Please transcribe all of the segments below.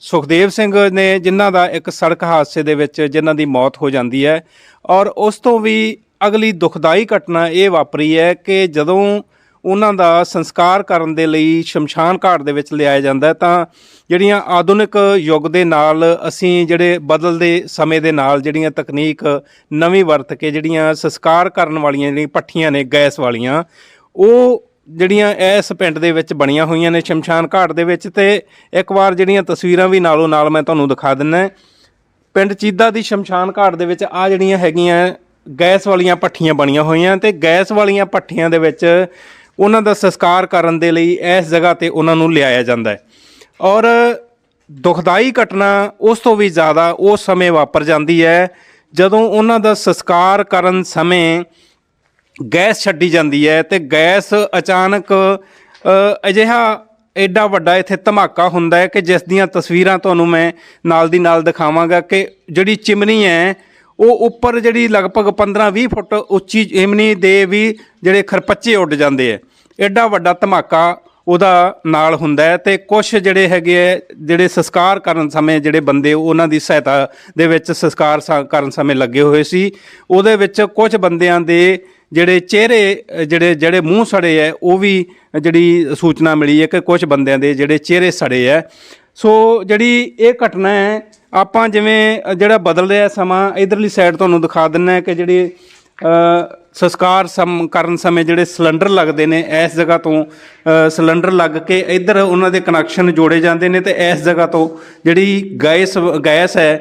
ਸੁਖਦੇਵ ਸਿੰਘ ਨੇ ਜਿਨ੍ਹਾਂ ਦਾ ਇੱਕ ਸੜਕ ਹਾਦਸੇ ਦੇ ਵਿੱਚ ਜਿਨ੍ਹਾਂ ਦੀ ਮੌਤ ਹੋ ਜਾਂਦੀ ਹੈ ਔਰ ਉਸ ਤੋਂ ਵੀ ਅਗਲੀ ਦੁਖਦਾਈ ਘਟਨਾ ਇਹ ਵਾਪਰੀ ਹੈ ਕਿ ਜਦੋਂ ਉਹਨਾਂ ਦਾ ਸੰਸਕਾਰ ਕਰਨ ਦੇ ਲਈ ਸ਼ਮਸ਼ਾਨ ਘਾਟ ਦੇ ਵਿੱਚ ਲਿਆਇਆ ਜਾਂਦਾ ਤਾਂ ਜਿਹੜੀਆਂ ਆਧੁਨਿਕ ਯੁੱਗ ਦੇ ਨਾਲ ਅਸੀਂ ਜਿਹੜੇ ਬਦਲਦੇ ਸਮੇਂ ਦੇ ਨਾਲ ਜਿਹੜੀਆਂ ਤਕਨੀਕ ਨਵੀਂ ਵਰਤ ਕੇ ਜਿਹੜੀਆਂ ਸੰਸਕਾਰ ਕਰਨ ਵਾਲੀਆਂ ਜਿਹੜੀਆਂ ਪੱਠੀਆਂ ਨੇ, ਗੈਸ ਵਾਲੀਆਂ, ਉਹ ਜਿਹੜੀਆਂ ਇਸ ਪਿੰਡ ਦੇ ਵਿੱਚ ਬਣੀਆਂ ਹੋਈਆਂ ਨੇ ਸ਼ਮਸ਼ਾਨ ਘਾਟ ਦੇ ਵਿੱਚ ਤੇ ਇੱਕ ਵਾਰ ਜਿਹੜੀਆਂ ਤਸਵੀਰਾਂ ਵੀ ਨਾਲੋਂ ਨਾਲ ਮੈਂ ਤੁਹਾਨੂੰ ਦਿਖਾ ਦਿੰਨਾ ਪਿੰਡ ਚੀਦਾ ਦੀ ਸ਼ਮਸ਼ਾਨ ਘਾਟ ਦੇ ਵਿੱਚ ਆ ਜਿਹੜੀਆਂ ਹੈਗੀਆਂ ਗੈਸ ਵਾਲੀਆਂ ਪੱਠੀਆਂ ਬਣੀਆਂ ਹੋਈਆਂ ਤੇ ਗੈਸ ਵਾਲੀਆਂ ਪੱਠੀਆਂ ਦੇ ਵਿੱਚ ਉਹਨਾਂ ਦਾ ਸੰਸਕਾਰ ਕਰਨ ਦੇ ਲਈ ਇਸ ਜਗ੍ਹਾ ਤੇ ਉਹਨਾਂ ਨੂੰ ਲਿਆਇਆ ਜਾਂਦਾ ਹੈ। ਔਰ ਦੁਖਦਾਈ ਘਟਨਾ ਉਸ ਤੋਂ ਵੀ ਜ਼ਿਆਦਾ ਉਸ ਸਮੇਂ ਵਾਪਰ ਜਾਂਦੀ ਹੈ ਜਦੋਂ ਉਹਨਾਂ ਦਾ ਸੰਸਕਾਰ ਕਰਨ ਸਮੇਂ ਗੈਸ ਛੱਡੀ ਜਾਂਦੀ ਹੈ ਤੇ ਗੈਸ ਅਚਾਨਕ ਅਜਿਹਾ ਐਡਾ ਵੱਡਾ ਇੱਥੇ ਧਮਾਕਾ ਹੁੰਦਾ ਹੈ ਕਿ ਜਿਸ ਦੀਆਂ ਤਸਵੀਰਾਂ ਤੁਹਾਨੂੰ ਮੈਂ ਨਾਲ ਦੀ ਨਾਲ ਦਿਖਾਵਾਂਗਾ ਕਿ ਜਿਹੜੀ ਚਿਮਨੀ ਹੈ, ਉਹ ਉੱਪਰ ਜਿਹੜੀ ਲਗਭਗ 15-20 ਫੁੱਟ ਉੱਚੀ ਚਿਮਨੀ ਦੇ ਵੀ ਜਿਹੜੇ ਖਰਪੱਚੇ ਉੱਡ ਜਾਂਦੇ ਆ ਐਡਾ ਵੱਡਾ ਧਮਾਕਾ ਉਹਦਾ ਨਾਲ ਹੁੰਦਾ ਹੈ ਤੇ ਕੁਝ ਜਿਹੜੇ ਹੈਗੇ ਆ ਜਿਹੜੇ ਸੰਸਕਾਰ ਕਰਨ ਸਮੇਂ ਜਿਹੜੇ ਬੰਦੇ, ਉਹਨਾਂ ਦੀ ਸਹਾਇਤਾ ਦੇ ਵਿੱਚ ਸੰਸਕਾਰ ਸ- ਕਰਨ ਸਮੇਂ ਲੱਗੇ ਹੋਏ ਸੀ। ਉਹਦੇ ਵਿੱਚ ਕੁਝ ਬੰਦਿਆਂ ਦੇ ਜਿਹੜੇ ਚਿਹਰੇ ਅ, ਜਿਹੜੇ ਜਿਹੜੇ ਮੂੰਹ ਸੜੇ ਹੈ ਉਹ ਵੀ ਜਿਹੜੀ ਸੂਚਨਾ ਮਿਲੀ ਹੈ ਕਿ ਕੁਝ ਬੰਦਿਆਂ ਦੇ ਜਿਹੜੇ ਚਿਹਰੇ ਸੜੇ ਹੈ ਸੋ ਜਿਹੜੀ ਇਹ ਘਟਨਾ ਹੈ ਆਪਾਂ ਜਿਵੇਂ ਅ, ਜਿਹੜਾ ਬਦਲ ਰਿਹਾ ਸਮਾਂ ਇਧਰਲੀ ਸਾਈਡ ਤੁਹਾਨੂੰ ਦਿਖਾ ਦਿੰਨਾ ਕਿ ਜਿਹੜੀ ਅ, ਸੰਸਕਾਰ ਸਮ ਕਰਨ ਸਮੇਂ ਜਿਹੜੇ ਸਿਲੰਡਰ ਲੱਗਦੇ ਨੇ ਇਸ ਜਗ੍ਹਾ ਤੋਂ ਅ, ਸਿਲੰਡਰ ਲੱਗ ਕੇ ਇੱਧਰ ਉਹਨਾਂ ਦੇ ਕਨੈਕਸ਼ਨ ਜੋੜੇ ਜਾਂਦੇ ਨੇ ਤੇ ਇਸ ਜਗ੍ਹਾ ਤੋਂ ਜਿਹੜੀ ਗੈਸ ਗੈਸ ਹੈ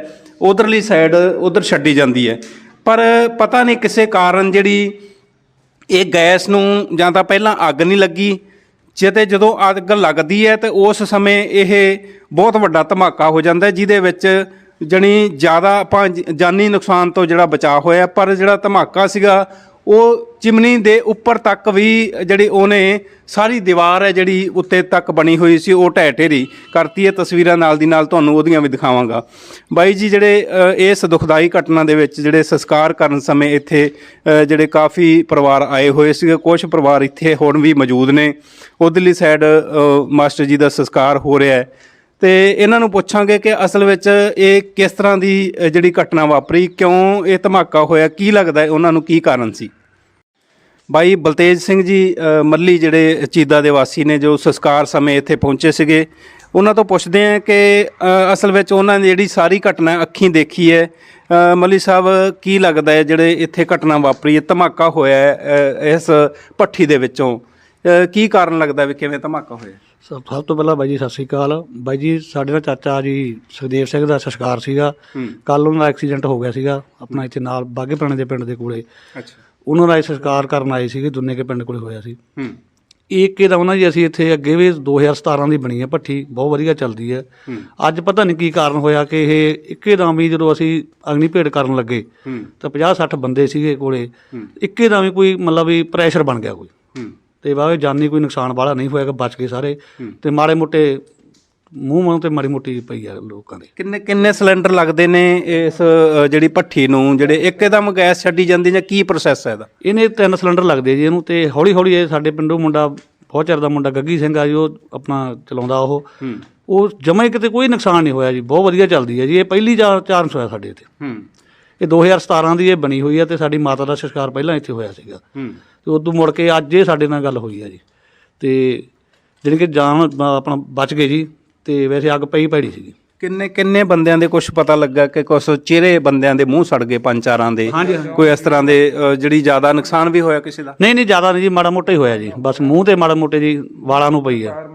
ਉਧਰਲੀ ਸਾਈਡ ਉਧਰ ਛੱਡੀ ਜਾਂਦੀ ਹੈ ਪਰ ਪਤਾ ਨਹੀਂ ਕਿਸੇ ਕਾਰਨ ਜਿਹੜੀ ਇਹ ਗੈਸ ਨੂੰ ਜਾਂ ਤਾਂ ਪਹਿਲਾਂ ਅੱਗ ਨਹੀਂ ਲੱਗੀ, ਜਿਤੇ ਜਦੋਂ ਅੱਗ ਲੱਗਦੀ ਹੈ ਤੇ ਉਸ ਸਮੇਂ ਇਹ ਬਹੁਤ ਵੱਡਾ ਧਮਾਕਾ ਹੋ ਜਾਂਦਾ ਜਿਹਦੇ ਵਿੱਚ ਜਣੀ ਜ਼ਿਆਦਾ ਆਪਾਂ ਜਾਨੀ ਨੁਕਸਾਨ ਤੋਂ ਜਿਹੜਾ ਬਚਾਅ ਹੋਇਆ, ਪਰ ਜਿਹੜਾ ਧਮਾਕਾ ਸੀਗਾ ਉਹ ਚਿਮਨੀ ਦੇ ਉੱਪਰ ਤੱਕ ਵੀ ਜਿਹੜੀ ਉਹਨੇ ਸਾਰੀ ਦੀਵਾਰ ਹੈ ਜਿਹੜੀ ਉੱਤੇ ਤੱਕ ਬਣੀ ਹੋਈ ਸੀ, ਉਹ ਢਹਿ ਢੇਰੀ ਕਰਤੀ ਹੈ। ਤਸਵੀਰਾਂ ਨਾਲ ਦੀ ਨਾਲ ਤੁਹਾਨੂੰ ਉਹਦੀਆਂ ਵੀ ਦਿਖਾਵਾਂਗਾ। ਬਾਈ ਜੀ, ਜਿਹੜੇ ਇਸ ਦੁਖਦਾਈ ਘਟਨਾ ਦੇ ਵਿੱਚ ਜਿਹੜੇ ਸੰਸਕਾਰ ਕਰਨ ਸਮੇਂ ਇੱਥੇ ਜਿਹੜੇ ਕਾਫੀ ਪਰਿਵਾਰ ਆਏ ਹੋਏ ਸੀਗੇ। ਕੁਝ ਪਰਿਵਾਰ ਇੱਥੇ ਹੁਣ ਵੀ ਮੌਜੂਦ ਨੇ। ਉਧਰਲੀ ਸਾਈਡ ਮਾਸਟਰ ਜੀ ਦਾ ਸੰਸਕਾਰ ਹੋ ਰਿਹਾ ਹੈ। ਤੇ ਇਹਨਾਂ ਨੂੰ ਪੁੱਛਾਂਗੇ ਕਿ ਅਸਲ ਵਿੱਚ ਇਹ ਕਿਸ ਤਰ੍ਹਾਂ ਦੀ ਜਿਹੜੀ ਘਟਨਾ ਵਾਪਰੀ, ਕਿਉਂ ਇਹ ਧਮਾਕਾ ਹੋਇਆ, ਕੀ ਲੱਗਦਾ ਹੈ, ਉਹਨਾਂ ਨੂੰ ਕੀ ਕਾਰਨ ਸੀ? ਬਾਈ ਬਲਤੇਜ ਸਿੰਘ ਜੀ ਅ, ਮੱਲੀ ਜਿਹੜੇ ਚੀਦਾ ਦੇ ਵਾਸੀ ਨੇ ਜੋ ਸੰਸਕਾਰ ਸਮੇਂ ਇੱਥੇ ਪਹੁੰਚੇ ਸੀਗੇ ਉਹਨਾਂ ਤੋਂ ਪੁੱਛਦੇ ਆ ਕਿ ਅ, ਅਸਲ ਵਿੱਚ ਉਹਨਾਂ ਨੇ ਜਿਹੜੀ ਸਾਰੀ ਘਟਨਾ ਅੱਖੀਂ ਦੇਖੀ ਹੈ ਅ, ਮੱਲੀ ਸਾਹਿਬ ਕੀ ਲੱਗਦਾ ਹੈ ਜਿਹੜੇ ਇੱਥੇ ਘਟਨਾ ਵਾਪਰੀ ਹੈ ਧਮਾਕਾ ਹੋਇਆ ਹੈ, ਅ, ਇਸ ਭੱਠੀ ਦੇ ਵਿੱਚੋਂ? ਅ, ਕੀ ਕਾਰਨ ਲੱਗਦਾ ਵੀ ਕਿਵੇਂ ਧਮਾਕਾ ਹੋਇਆ? ਸਭ ਸਭ ਤੋਂ ਪਹਿਲਾਂ ਬਾਈ ਜੀ ਸਤਿ ਸ੍ਰੀ ਅਕਾਲ। ਬਾਈ ਜੀ ਸਾਡੇ ਨਾਲ ਚਾਚਾ ਜੀ ਸੁਖਦੇਵ ਸਿੰਘ ਦਾ ਸੰਸਕਾਰ ਸੀਗਾ। ਹੂੰ। ਕੱਲ ਉਹਨਾਂ ਦਾ ਐਕਸੀਡੈਂਟ ਹੋ ਗਿਆ ਸੀਗਾ ਆਪਣਾ ਇੱਥੇ ਨਾਲ ਬਾਗੇ ਪੁਰਾਣੇ ਦੇ ਪਿੰਡ ਦੇ ਕੋਲੇ। ਅੱਛਾ। ਉਹਨਾਂ ਦਾ ਇਹ ਸੰਸਕਾਰ ਕਰਨ ਆਏ ਸੀਗੇ ਦੁੰਨੇ ਕੇ ਪਿੰਡ ਕੋਲੇ ਹੋਇਆ ਸੀ। ਹੂੰ। ਇੱਕ ਇਹਦਾ ਉਹਨਾਂ ਜੀ ਅਸੀਂ ਇੱਥੇ ਅੱਗੇ ਵੀ 2017 ਦੀ ਬਣੀ ਹੈ ਭੱਠੀ ਬਹੁਤ ਵਧੀਆ ਚੱਲਦੀ ਹੈ। ਅੱਜ ਪਤਾ ਨਹੀਂ ਕੀ ਕਾਰਨ ਹੋਇਆ ਕਿ ਇਹ ਇੱਕੇ ਦਮ ਵੀ ਜਦੋਂ ਅਸੀਂ ਅਗਨੀ ਭੇਟ ਕਰਨ ਲੱਗੇ ਤਾਂ 50 60 ਬੰਦੇ ਸੀਗੇ ਕੋਲੇ। ਇੱਕੇ ਦਮ ਹੀ ਕੋਈ ਮਤਲਬ ਵੀ ਪ੍ਰੈਸ਼ਰ ਬਣ ਗਿਆ ਕੋਈ। ਤੇ ਵਾਵੇ ਜਾਨੀ ਕੋਈ ਨੁਕਸਾਨ ਵਾਲਾ ਨਹੀਂ ਹੋਇਆ ਕਿ ਬਚ ਗਏ ਸਾਰੇ। ਤੇ ਮਾੜੇ ਮੋਟੇ ਮੂੰਹ ਮੂੰਹ ਤੇ ਮਾੜੀ ਮੋਟੀ ਪਈ ਆ ਲੋਕਾਂ ਦੇ। ਕਿੰਨੇ ਕਿੰਨੇ ਸਿਲੰਡਰ ਲੱਗਦੇ ਨੇ ਇਸ ਅ, ਜਿਹੜੀ ਭੱਠੀ ਨੂੰ ਜਿਹੜੇ ਇੱਕਦਮ ਗੈਸ ਛੱਡੀ ਜਾਂਦੀ ਜਾਂ ਕੀ ਪ੍ਰੋਸੈਸ ਹੈ ਇਹਦਾ? ਇਹਨੇ ਤਿੰਨ ਸਿਲੰਡਰ ਲੱਗਦੇ ਜੀ ਇਹਨੂੰ ਤੇ ਹੌਲੀ ਹੌਲੀ ਇਹ ਸਾਡੇ ਪਿੰਡੋਂ ਮੁੰਡਾ ਬਹੁਤ ਚਿਰ ਦਾ ਮੁੰਡਾ ਗੱਗੀ ਸਿੰਘ ਆ ਜੀ ਉਹ ਆਪਣਾ ਚਲਾਉਂਦਾ ਉਹ। ਉਹ ਜਮਾ ਹੀ ਕਿਤੇ ਕੋਈ ਨੁਕਸਾਨ ਨਹੀਂ ਹੋਇਆ ਜੀ ਬਹੁਤ ਵਧੀਆ ਚੱਲਦੀ ਹੈ ਜੀ ਇਹ ਪਹਿਲੀ ਚਾਰ ਚਾਂਸ ਹੋਇਆ ਸਾਡੇ ਇੱਥੇ। ਹੂੰ। ਇਹ 2017 ਦੀ ਇਹ ਬਣੀ ਹੋਈ ਹੈ ਤੇ ਸਾਡੀ ਮਾਤਾ ਦਾ ਸੰਸਕਾਰ ਪਹਿਲਾਂ ਇੱਥੇ ਹੋਇਆ ਸੀਗਾ। ਹੂੰ। ਤੇ ਉਦੋਂ ਮੁੜ ਕੇ ਅੱਜ ਇਹ ਸਾਡੇ ਨਾਲ ਗੱਲ ਹੋਈ ਹੈ ਜੀ। ਤੇ ਜਿਹੜੀ ਕਿ ਜਾਨ ਅ, ਆਪਣਾ ਬਚ ਗਏ ਜੀ। ਤੇ ਵੈਸੇ ਅੱਗ ਪਈ ਪੈੜੀ ਸੀਗੀ। ਕਿੰਨੇ ਕਿੰਨੇ ਬੰਦਿਆਂ ਦੇ ਕੁਝ ਪਤਾ ਲੱਗਾ ਕਿ ਕੁਝ ਚਿਹਰੇ ਬੰਦਿਆਂ ਦੇ ਮੂੰਹ ਸੜ ਗਏ ਪੰਜ ਚਾਰਾਂ ਦੇ। ਕੋਈ ਇਸ ਤਰ੍ਹਾਂ ਦੇ ਅ, ਜਿਹੜੀ ਜ਼ਿਆਦਾ ਨੁਕਸਾਨ ਵੀ ਹੋਇਆ ਕਿਸੇ ਦਾ? ਨਹੀਂ ਨਹੀਂ ਜ਼ਿਆਦਾ ਨਹੀਂ ਜੀ ਮਾੜਾ ਮੋਟਾ ਹੀ ਹੋਇਆ ਜੀ। ਬਸ ਮੂੰਹ ਤੇ ਮਾੜਾ ਮੋਟੇ ਜੀ ਵਾਲਾਂ ਨੂੰ ਪਈ ਆ।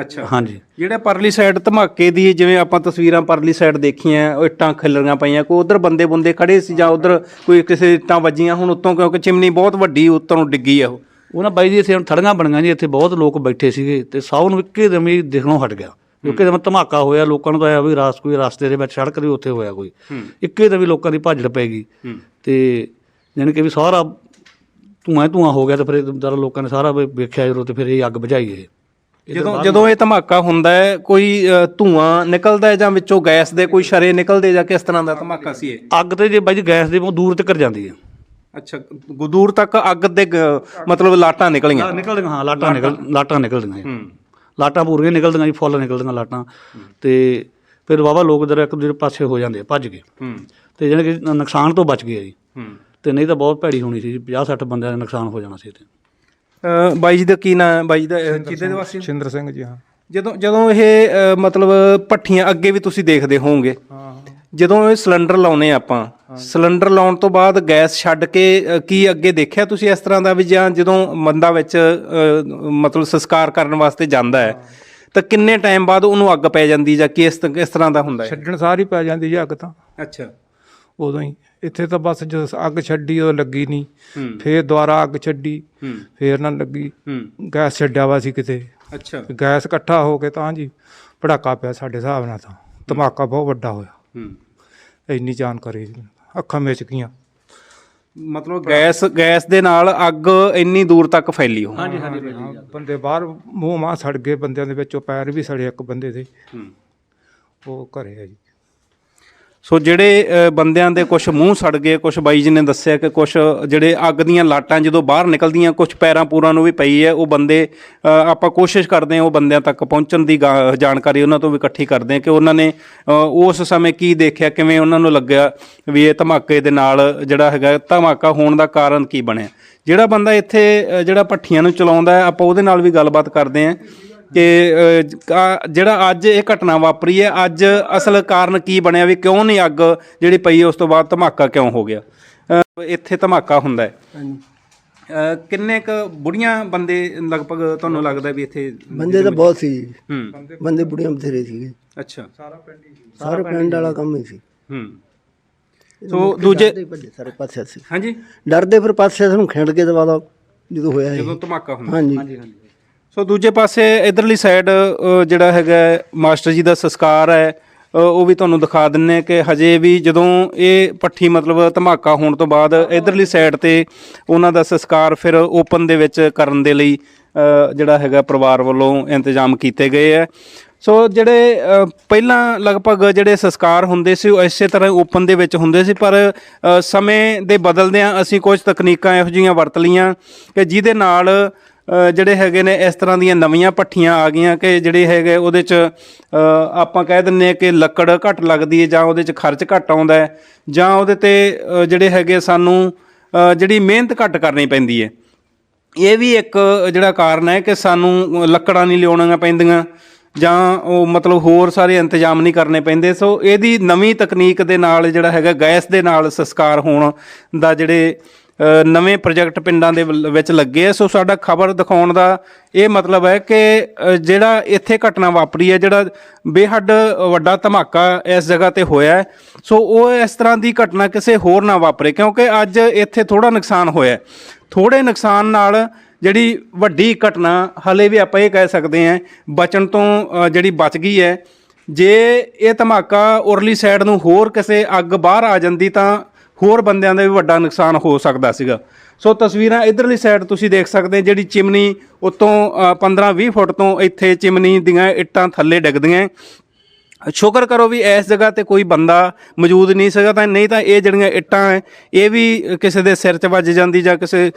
ਅੱਛਾ। ਹਾਂਜੀ। ਜਿਹੜੇ ਪਰਲੀ ਸਾਈਡ ਧਮਾਕੇ ਦੀ ਜਿਵੇਂ ਆਪਾਂ ਤਸਵੀਰਾਂ ਪਰਲੀ ਸਾਈਡ ਦੇਖੀਆਂ ਉਹ ਇੱਟਾਂ ਖਿਲਰੀਆਂ ਪਈਆਂ ਕੋਈ ਉਧਰ ਬੰਦੇ ਬੰਦੇ ਖੜੇ ਸੀ ਜਾਂ ਉਧਰ ਕੋਈ ਕਿਸੇ ਇੱਟਾਂ ਵੱਜੀਆਂ ਹੁਣ ਉੱਤੋਂ ਕਿਉਂਕਿ ਚਿਮਨੀ ਬਹੁਤ ਵੱਡੀ ਉੱਤੋਂ ਨੂੰ ਡਿੱਗੀ ਆ ਉਹ। ਉਹ ਨਾ ਬਾਈ ਜੀ ਇੱਥੇ ਹੁਣ ਥੜੀਆਂ ਬਣੀਆਂ ਜੀ ਇੱਥੇ ਬਹੁਤ ਲੋਕ ਬੈਠੇ ਸੀਗੇ ਤੇ ਸਭ ਨੂੰ ਇੱਕੇ ਦਮ ਹੀ ਦਿਖਣੋਂ ਹਟ ਗਿਆ। ਕਿਉਂਕਿ ਦਮ ਧਮਾਕਾ ਹੋਇਆ ਲੋਕਾਂ ਨੂੰ ਤਾਂ ਆਇਆ ਵੀ ਰਾਸ ਕੋਈ ਰਸਤੇ ਦੇ ਵਿੱਚ ਸੜਕ ਦੇ ਉੱਤੇ ਹੋਇਆ ਕੋਈ। ਇੱਕੇ ਦਮ ਹੀ ਲੋਕਾਂ ਦੀ ਭਾਜੜ ਪੈ ਗਈ। ਤੇ ਜਾਣੀ ਕਿ ਵੀ ਸਾਰਾ ਧੂਆਂ ਧੂਆਂ ਹੋ ਗਿਆ ਤੇ ਫਿਰ ਦਰ ਲੋਕਾਂ ਨੇ ਸਾਰਾ ਵੀ ਵੇਖਿਆ ਜਦੋਂ ਤੇ ਫਿਰ ਇਹ ਅੱਗ ਬੁਝਾਈ ਇਹ। ਜਦੋਂ ਜਦੋਂ ਇਹ ਧਮਾਕਾ ਹੁੰਦਾ ਹੈ ਕੋਈ ਧੂਆਂ ਨਿਕਲਦਾ ਹੈ ਜਾਂ ਵਿੱਚੋਂ ਗੈਸ ਦੇ ਕੋਈ ਸ਼ਰੇ ਨਿਕਲਦੇ ਜਾਂ ਕਿਸ ਤਰ੍ਹਾਂ ਦਾ ਧਮਾਕਾ ਸੀ ਇਹ? ਅੱਗ ਤੇ ਜੇ ਬਾਈ ਗੈਸ ਦੇ ਬਹੁਤ ਦੂਰ ਤੱਕ ਜਾਂਦੀ ਹੈ। ਅੱਛਾ ਦੂਰ ਤੱਕ ਅੱਗ ਦੇ ਮਤਲਬ ਲਾਟਾਂ ਨਿਕਲੀਆਂ? ਨਿਕਲਦੀਆਂ ਹਾਂ ਲਾਟਾਂ ਨਿਕਲ ਲਾਟਾਂ ਨਿਕਲਦੀਆਂ। ਹੂੰ। ਲਾਟਾਂ ਪੂਰੀਆਂ ਨਿਕਲਦੀਆਂ ਜੀ ਫੁੱਲ ਨਿਕਲਦੀਆਂ ਲਾਟਾਂ। ਤੇ ਫਿਰ ਵਾਵਾ ਲੋਕ ਦਰ ਇੱਕ ਦੂਜੇ ਪਾਸੇ ਹੋ ਜਾਂਦੇ ਆ ਭੱਜ ਹੂੰ। ਤੇ ਜਾਣੀ ਕਿ ਨੁਕਸਾਨ ਤੋਂ ਬਚ ਗਏ ਆ ਜੀ। ਤੇ ਨਹੀਂ ਤਾਂ ਬਹੁਤ ਭੈੜੀ ਹੋਣੀ ਸੀ 50 60 ਬੰਦਿਆਂ ਦਾ ਨੁਕਸਾਨ ਹੋ ਜਾਣਾ ਸੀ ਤੇ ਅ, ਬਾਈ ਜੀ ਦਾ ਕੀ ਨਾਂ ਹੈ? ਬਾਈ ਦਾ ਅ, ਕਿੱਥੇ ਦੇ ਵਾਸੀ? ਸ਼ਿੰਦਰ ਸਿੰਘ ਜੀ ਹਾਂ। ਜਦੋਂ ਜਦੋਂ ਇਹ ਅ, ਮਤਲਬ ਭੱਠੀਆਂ ਅੱਗੇ ਵੀ ਤੁਸੀਂ ਦੇਖਦੇ ਹੋਵੋਗੇ ਹਾਂ। ਜਦੋਂ ਇਹ ਸਿਲੰਡਰ ਲਾਉਨੇ ਆਪਾਂ ਸਿਲੰਡਰ ਲਾਉਣ ਤੋਂ ਬਾਅਦ ਗੈਸ ਛੱਡ ਕੇ ਅ, ਕੀ ਅੱਗੇ ਦੇਖਿਆ ਤੁਸੀਂ ਇਸ ਤਰ੍ਹਾਂ ਦਾ ਵੀ ਜਾਂ ਜਦੋਂ ਬੰਦਾ ਵਿੱਚ ਅ, ਮਤਲਬ ਸੰਸਕਾਰ ਕਰਨ ਵਾਸਤੇ ਜਾਂਦਾ ਹੈ ਤਾਂ ਕਿੰਨੇ ਟਾਈਮ ਬਾਅਦ ਉਹਨੂੰ ਅੱਗ ਪੈ ਜਾਂਦੀ ਜਾਂ ਕਿਸ ਤ- ਕਿਸ ਤਰ੍ਹਾਂ ਦਾ ਹੁੰਦਾ ਹੈ? ਛੱਡਣ ਸਾਰ ਹੀ ਪੈ ਜਾਂਦੀ ਜੀ ਅੱਗ ਤਾਂ। ਅੱਛਾ। ਉਦੋਂ ਹੀ। ਇੱਥੇ ਤਾਂ ਬਸ ਜਦੋਂ ਅੱਗ ਛੱਡੀ ਉਹ ਲੱਗੀ ਨਹੀਂ। ਹੂੰ। ਫੇਰ ਦੁਬਾਰਾ ਅੱਗ ਛੱਡੀ। ਹੂੰ। ਫੇਰ ਨਾ ਲੱਗੀ। ਹੂੰ। ਗੈਸ ਛੱਡਿਆ ਵਾ ਸੀ ਕਿਤੇ। ਅੱਛਾ। ਗੈਸ ਇਕੱਠਾ ਹੋ ਕੇ ਤਾਂ ਜੀ ਪੜਾਕਾ ਪਿਆ ਸਾਡੇ ਹਿਸਾਬ ਨਾਲ ਤਾਂ। ਧਮਾਕਾ ਬਹੁਤ ਵੱਡਾ ਹੋਇਆ। ਹੂੰ। ਇੰਨੀ ਜਾਣਕਾਰੀ ਜੀ। ਅੱਖਾਂ ਵਿੱਚ ਗਈਆਂ ਮਤਲਬ ਗੈਸ ਗੈਸ ਦੇ ਨਾਲ ਅੱਗ ਇੰਨੀ ਦੂਰ ਤੱਕ ਫੈਲੀ ਹੋ ਹਾਂਜੀ ਹਾਂਜੀ ਬੰਦੇ ਬਾਹਰ ਮੂੰਹ ਮਾਂ ਸੜ ਗਏ ਬੰਦਿਆਂ ਦੇ ਵਿੱਚੋਂ ਪੈਰ ਵੀ ਸੜੇ ਇੱਕ ਬੰਦੇ ਦੇ। ਹੂੰ। ਉਹ ਘਰੇ ਆ ਜੀ। ਸੋ ਜਿਹੜੇ ਬੰਦਿਆਂ ਦੇ ਕੁਝ ਮੂੰਹ ਸੜ ਗਏ ਕੁਝ ਬਾਈ ਜੀ ਨੇ ਦੱਸਿਆ ਕਿ ਕੁਝ ਜਿਹੜੇ ਅੱਗ ਦੀਆਂ ਲਾਟਾਂ ਜਦੋਂ ਬਾਹਰ ਨਿਕਲਦੀਆਂ ਕੁਝ ਪੈਰਾਂ ਪੂਰਾਂ ਨੂੰ ਵੀ ਪਈ ਹੈ, ਉਹ ਬੰਦੇ ਆਪਾਂ ਕੋਸ਼ਿਸ਼ ਕਰਦੇ ਹਾਂ ਉਹ ਬੰਦਿਆਂ ਤੱਕ ਪਹੁੰਚਣ ਦੀ ਗਾ- ਜਾਣਕਾਰੀ ਉਹਨਾਂ ਤੋਂ ਵੀ ਇਕੱਠੀ ਕਰਦੇ ਹਾਂ ਕਿ ਉਹਨਾਂ ਨੇ ਉਸ ਸਮੇਂ ਕੀ ਦੇਖਿਆ, ਕਿਵੇਂ ਉਹਨਾਂ ਨੂੰ ਲੱਗਿਆ ਵੀ ਇਹ ਧਮਾਕੇ ਦੇ ਨਾਲ ਜਿਹੜਾ ਹੈਗਾ ਧਮਾਕਾ ਹੋਣ ਦਾ ਕਾਰਨ ਕੀ ਬਣਿਆ। ਜਿਹੜਾ ਬੰਦਾ ਇੱਥੇ ਜਿਹੜਾ ਭੱਠੀਆਂ ਨੂੰ ਚਲਾਉਂਦਾ ਆਪਾਂ ਉਹਦੇ ਨਾਲ ਵੀ ਗੱਲਬਾਤ ਕਰਦੇ ਹਾਂ। ਕਿ ਜਿਹੜਾ ਅੱਜ ਇਹ ਘਟਨਾ ਵਾਪਰੀ ਹੈ ਅੱਜ ਅਸਲ ਕਾਰਨ ਕੀ ਬਣਿਆ ਵੀ ਕਿਉਂ ਨਹੀਂ ਅੱਗ ਜਿਹੜੀ ਪਈ ਉਸ ਤੋਂ ਬਾਅਦ ਧਮਾਕਾ ਕਿਉਂ ਹੋ ਗਿਆ? ਅ, ਇੱਥੇ ਧਮਾਕਾ ਹੁੰਦਾ ਹੈ। ਕਿੰਨੇ ਕ ਬੁੜੀਆਂ ਬੰਦੇ ਲਗਭਗ ਤੁਹਾਨੂੰ ਲੱਗਦਾ ਵੀ ਇੱਥੇ ਬੰਦੇ ਤਾਂ ਬਹੁਤ ਸੀ। ਹੂੰ। ਬੰਦੇ ਬੁੜੀਆਂ ਬਥੇਰੇ ਸੀਗੇ। ਅੱਛਾ। ਸਾਰੇ ਪਿੰਡ ਵਾਲਾ ਕੰਮ ਹੀ ਸੀ। ਹੂੰ। ਸੋ ਦੂਜੇ ਸਾਰੇ ਪਾਸੇ ਸੀ ਹਾਂਜੀ। ਡਰਦੇ ਫਿਰ ਪਾਸੇ ਨੂੰ ਖਿੰਡ ਕੇ ਦਵਾ ਦਾ ਜਦੋਂ ਹੋਇਆ ਜਦੋਂ ਧਮਾਕਾ ਹੁੰਦਾ। ਹਾਂਜੀ। ਸੋ ਦੂਜੇ ਪਾਸੇ ਇਧਰਲੀ ਸਾਈਡ ਜਿਹੜਾ ਹੈਗਾ ਮਾਸਟਰ ਜੀ ਦਾ ਸੰਸਕਾਰ ਹੈ ਉਹ ਵੀ ਤੁਹਾਨੂੰ ਦਿਖਾ ਦਿੰਨੇ ਕਿ ਹਜੇ ਵੀ ਜਦੋਂ ਇਹ ਪੱਠੀ ਮਤਲਬ ਧਮਾਕਾ ਹੋਣ ਤੋਂ ਬਾਅਦ ਇਧਰਲੀ ਸਾਈਡ ਤੇ ਉਹਨਾਂ ਦਾ ਸੰਸਕਾਰ ਫਿਰ ਓਪਨ ਦੇ ਵਿੱਚ ਕਰਨ ਦੇ ਲਈ ਜਿਹੜਾ ਹੈਗਾ ਪਰਿਵਾਰ ਵੱਲੋਂ ਇੰਤਜ਼ਾਮ ਕੀਤੇ ਗਏ ਹੈ। ਸੋ ਜਿਹੜੇ ਪਹਿਲਾਂ ਲਗਭਗ ਜਿਹੜੇ ਸੰਸਕਾਰ ਹੁੰਦੇ ਸੀ, ਉਹ ਇਸੇ ਤਰ੍ਹਾਂ ਓਪਨ ਦੇ ਵਿੱਚ ਹੁੰਦੇ ਸੀ, ਪਰ ਸਮੇਂ ਦੇ ਬਦਲਦਿਆਂ ਅਸੀਂ ਕੁਝ ਤਕਨੀਕਾਂ ਇਹੋ ਜਿਹੀਆਂ ਵਰਤ ਲਈਆਂ ਕਿ ਜਿਹਦੇ ਨਾਲ ਜਿਹੜੇ ਹੈਗੇ ਨੇ ਇਸ ਤਰ੍ਹਾਂ ਦੀਆਂ ਨਵੀਆਂ ਪੱਠੀਆਂ ਆ ਗਈਆਂ ਕਿ ਜਿਹੜੇ ਹੈਗੇ ਉਹਦੇ ਚ ਆਪਾਂ ਕਹਿ ਦਿੰਨੇ ਕਿ ਲੱਕੜ ਘੱਟ ਲੱਗਦੀ ਹੈ ਜਾਂ ਉਹਦੇ ਚ ਖਰਚ ਘੱਟ ਆਉਂਦਾ ਹੈ ਜਾਂ ਉਹਦੇ ਤੇ ਜਿਹੜੇ ਹੈਗੇ ਸਾਨੂੰ ਜਿਹੜੀ ਮਿਹਨਤ ਘੱਟ ਕਰਨੀ ਪੈਂਦੀ ਹੈ। ਇਹ ਵੀ ਇੱਕ ਜਿਹੜਾ ਕਾਰਨ ਹੈ ਕਿ ਸਾਨੂੰ ਲੱਕੜਾਂ ਨਹੀਂ ਲਿਆਉਣੀਆਂ ਪੈਂਦੀਆਂ ਜਾਂ ਉਹ ਮਤਲਬ ਹੋਰ ਸਾਰੇ ਇੰਤਜ਼ਾਮ ਨਹੀਂ ਕਰਨੇ ਪੈਂਦੇ। ਸੋ ਇਹਦੀ ਨਵੀਂ ਤਕਨੀਕ ਦੇ ਨਾਲ ਜਿਹੜਾ ਹੈਗਾ ਗੈਸ ਦੇ ਨਾਲ ਸੰਸਕਾਰ ਹੋਣ ਦਾ ਜਿਹੜੇ ਨਵੇਂ ਪ੍ਰੋਜੈਕਟ ਪਿੰਡਾਂ ਦੇ ਵਿੱਚ ਲੱਗੇ ਆ ਸੋ ਸਾਡਾ ਖਬਰ ਦਿਖਾਉਣ ਦਾ ਇਹ ਮਤਲਬ ਹੈ ਕਿ ਜਿਹੜਾ ਇੱਥੇ ਘਟਨਾ ਵਾਪਰੀ ਹੈ, ਜਿਹੜਾ ਬੇਹੱਦ ਵੱਡਾ ਧਮਾਕਾ ਇਸ ਜਗ੍ਹਾ ਤੇ ਹੋਇਆ ਸੋ ਉਹ ਇਸ ਤਰ੍ਹਾਂ ਦੀ ਘਟਨਾ ਕਿਸੇ ਹੋਰ ਨਾ ਵਾਪਰੇ, ਕਿਉਂਕਿ ਅੱਜ ਇੱਥੇ ਥੋੜਾ ਨੁਕਸਾਨ ਹੋਇਆ ਹੈ। ਥੋੜੇ ਨੁਕਸਾਨ ਨਾਲ ਜਿਹੜੀ ਵੱਡੀ ਘਟਨਾ, ਹਲੇ ਵੀ ਆਪਾਂ ਇਹ ਕਹਿ ਸਕਦੇ ਹਾਂ, ਬਚਣ ਤੋਂ ਜਿਹੜੀ ਬਚ ਗਈ ਹੈ ਜੇ ਇਹ ਧਮਾਕਾ ਉਰਲੀ ਸਾਈਡ ਨੂੰ ਹੋਰ ਕਿਸੇ ਅੱਗ ਬਾਹਰ ਆ ਜਾਂਦੀ ਤਾਂ ਹੋਰ ਬੰਦਿਆਂ ਦਾ ਵੀ ਵੱਡਾ ਨੁਕਸਾਨ ਹੋ ਸਕਦਾ ਸੀਗਾ। ਸੋ ਤਸਵੀਰਾਂ ਇਧਰਲੀ ਸਾਈਡ ਤੁਸੀਂ ਦੇਖ ਸਕਦੇ ਜਿਹੜੀ ਚਿਮਨੀ ਉਤੋਂ 15-20 ਫੁੱਟ ਤੋਂ ਇੱਥੇ ਚਿਮਨੀ ਦੀਆਂ ਇੱਟਾਂ ਥੱਲੇ ਡਿੱਗਦੀਆਂ ਸ਼ੁਕਰ ਕਰੋ ਵੀ ਇਸ ਜਗ੍ਹਾ ਤੇ ਕੋਈ ਬੰਦਾ ਮੌਜੂਦ ਨਹੀਂ ਸੀਗਾ, ਤਾਂ ਨਹੀਂ ਤਾਂ ਇਹ ਜਿਹੜੀਆਂ ਇੱਟਾਂ ਹੈ, ਇਹ ਵੀ ਕਿਸੇ ਦੇ ਸਿਰ 'ਚ ਵੱਜ ਜਾਂਦੀ ਜਾਂ ਕਿਸੇ